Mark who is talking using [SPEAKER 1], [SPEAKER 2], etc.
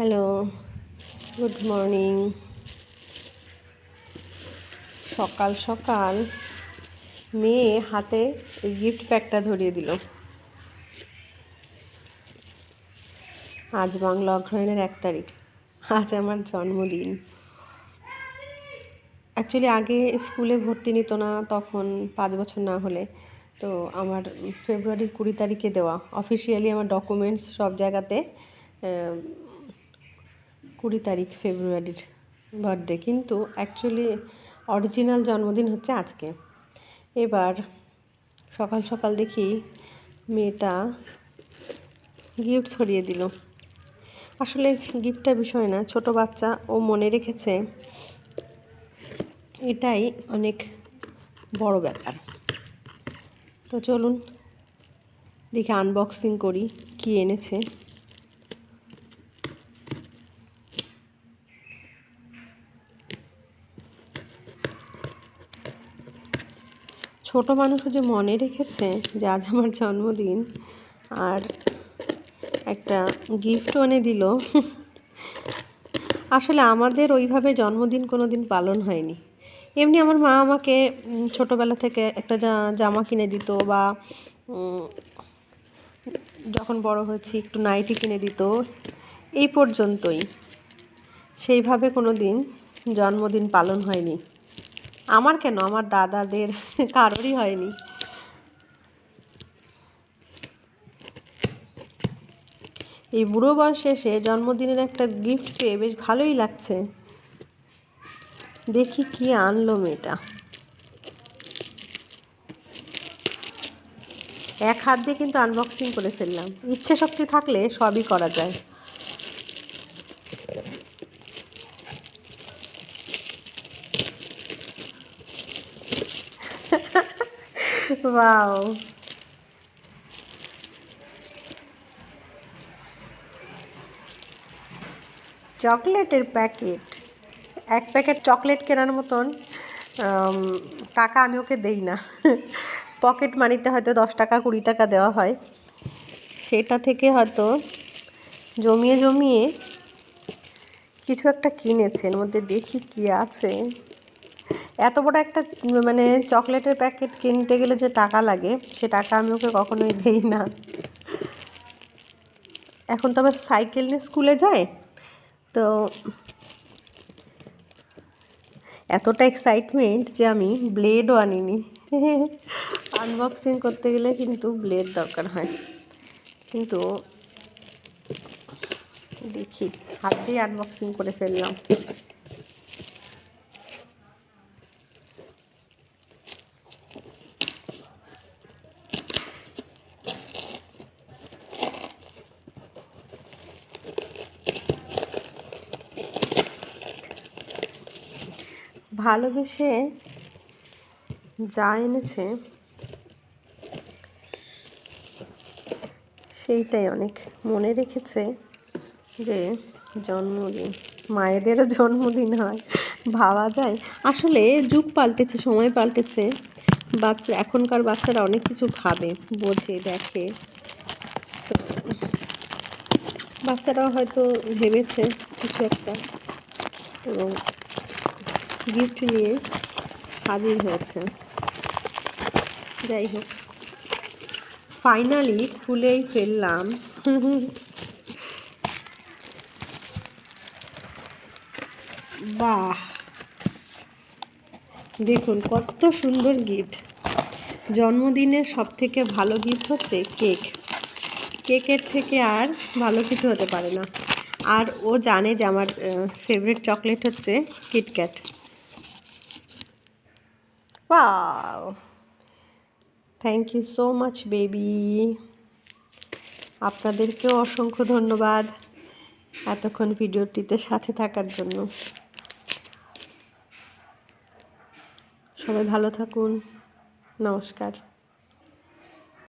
[SPEAKER 1] Hello good morning সকাল সকাল। মেয়ে হাতে গিফট প্যাকটা ধরিয়ে দিল। আজ বাংলা অগ্রহায়ণের এক তারিখ। আজ আমার জন্মদিন। অ্যাকচুয়ালি আগে স্কুলে ভর্তি নিত না, তখন পাঁচ বছর না হলে। তো আমার ফেব্রুয়ারির কুড়ি তারিখে দেওয়া। অফিসিয়ালি আমার ডকুমেন্টস সব জায়গাতে কুড়ি তারিখ ফেব্রুয়ারির বার্থডে কিন্তু অ্যাকচুয়ালি অরিজিনাল জন্মদিন হচ্ছে আজকে। এবার সকাল সকাল দেখি মেয়েটা গিফট ছড়িয়ে দিল। আসলে গিফটটা বিষয় না, ছোট বাচ্চা ও মনে রেখেছে এটাই অনেক বড় ব্যাপার। তো চলুন দেখি আনবক্সিং করি, কি এনেছে। ছোট মানুষও যে মনে রেখেছে যে আজ আমার জন্মদিন আর একটা গিফট এনে দিল, আসলে আমাদের ওইভাবে জন্মদিন কোনো দিন পালন হয়নি। এমনি আমার মা আমাকে ছোটোবেলা থেকে একটা জামা কিনে দিত বা যখন বড় হয়েছি একটু নাইটি কিনে দিত। এই পর্যন্তই। সেইভাবে কোনো দিন জন্মদিন পালন হয়নি। আমার কেন? আমার দাদাদের কারোরই হয়নি। এই বুড়ো বয়সে এসে জন্মদিনের একটা গিফট পেয়ে বেশ ভালোই লাগছে। দেখি কি আনলো মেয়েটা। এক হাত দিয়ে কিন্তু আনবক্সিং করে ফেললাম। ইচ্ছে শক্তি থাকলে সবই করা যায়। ওয়াও চকলেটের প্যাকেট এক প্যাকেট চকলেট কেনার মতন টাকা আমি ওকে দেই না। পকেট মানিতে হয়তো দশ টাকা, কুড়ি টাকা দেওয়া হয়। সেটা থেকে হয়তো জমিয়ে জমিয়ে কিছু একটা কিনেছে। এর মধ্যে দেখি কি আছে। এত বড় একটা মানে চকলেটের প্যাকেট কিনতে গেলে যে টাকা লাগে, সে টাকা আমি ওকে কখনোই দিই না। এখন তো আবার সাইকেল নিয়ে স্কুলে যায়, তো এতটা এক্সাইটমেন্ট যে আমি ব্লেডও আনিনি। আনবক্সিং করতে গেলে কিন্তু ব্লেড দরকার হয়। কিন্তু দেখি হাতেই আনবক্সিং করে ফেললাম। ভালোবেসে যা এনেছে, সেইটাই অনেক মনে রেখেছে যে জন্মদিন, মায়েদেরও জন্মদিন হয়, ভাবা যায়। আসলে যুগ পাল্টেছে, সময় পাল্টেছে, বাচ্চা, এখনকার বাচ্চারা অনেক কিছু ভাবে, বোঝে, দেখে। বাচ্চারাও হয়তো ভেবেছে কিছু একটা এবং গিফট নিয়ে হাজির হয়েছে। যাই হোক। ফাইনালি খুলেই ফেললাম। বাহ! দেখুন কত সুন্দর গিফট। জন্মদিনের সব থেকে ভালো গিফট হচ্ছে কেক। কেকের থেকে আর ভালো কিছু হতে পারে না। আর ও জানে যে আমার ফেভারিট চকলেট হচ্ছে KitKat wow thank you so much baby আপনাদেরকেও অসংখ্য ধন্যবাদ এতক্ষণ ভিডিওটিতে সাথে থাকার জন্য। সবাই ভালো থাকুন। নমস্কার।